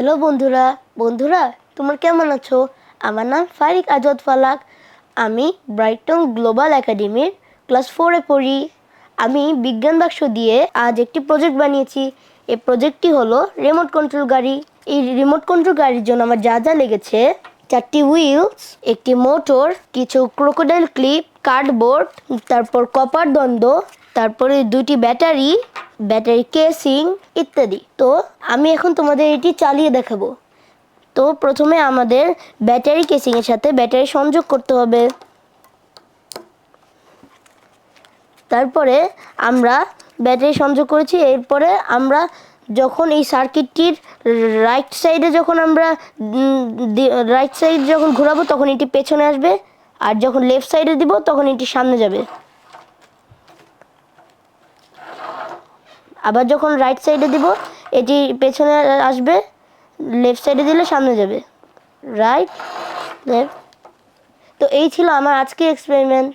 Hello বন্ধুরা বন্ধুরা, তোমরা কেমন আছো? আমার নাম ফারিক আজাদ ফালাক। আমি ব্রাইটন গ্লোবাল একাডেমির ক্লাস ফোরে পড়ি। আমি বিজ্ঞান বাক্স দিয়ে আজ একটি প্রজেক্ট বানিয়েছি। এই প্রজেক্টটি হলো রিমোট কন্ট্রোল গাড়ি। এই রিমোট কন্ট্রোল গাড়ির জন্য আমার যা যা লেগেছে, চারটি হুইলস, একটি মোটর, কিছু ক্রোকোডাইল ক্লিপ, কার্ডবোর্ড, তারপর কপার দ্বন্দ্ব, তারপরে দুটি ব্যাটারি ব্যাটারি কেসিং ইত্যাদি। তো আমি এখন তোমাদের এটি চালিয়ে দেখাবো। তো প্রথমে আমাদের ব্যাটারি কেসিংয়ের সাথে ব্যাটারি সংযোগ করতে হবে। তারপরে আমরা ব্যাটারি সংযোগ করেছি, এরপরে আমরা যখন এই সার্কিটটির রাইট সাইডে যখন আমরা রাইট সাইড যখন ঘোরাবো, তখন এটি পেছনে আসবে। আর যখন লেফট সাইডে দিব, তখন এটি সামনে যাবে। আবার যখন রাইট সাইডে দিব এটি পেছনে আসবে লেফট সাইডে দিলে সামনে যাবে। রাইট লেফট তো এই ছিল আমার আজকে এক্সপেরিমেন্ট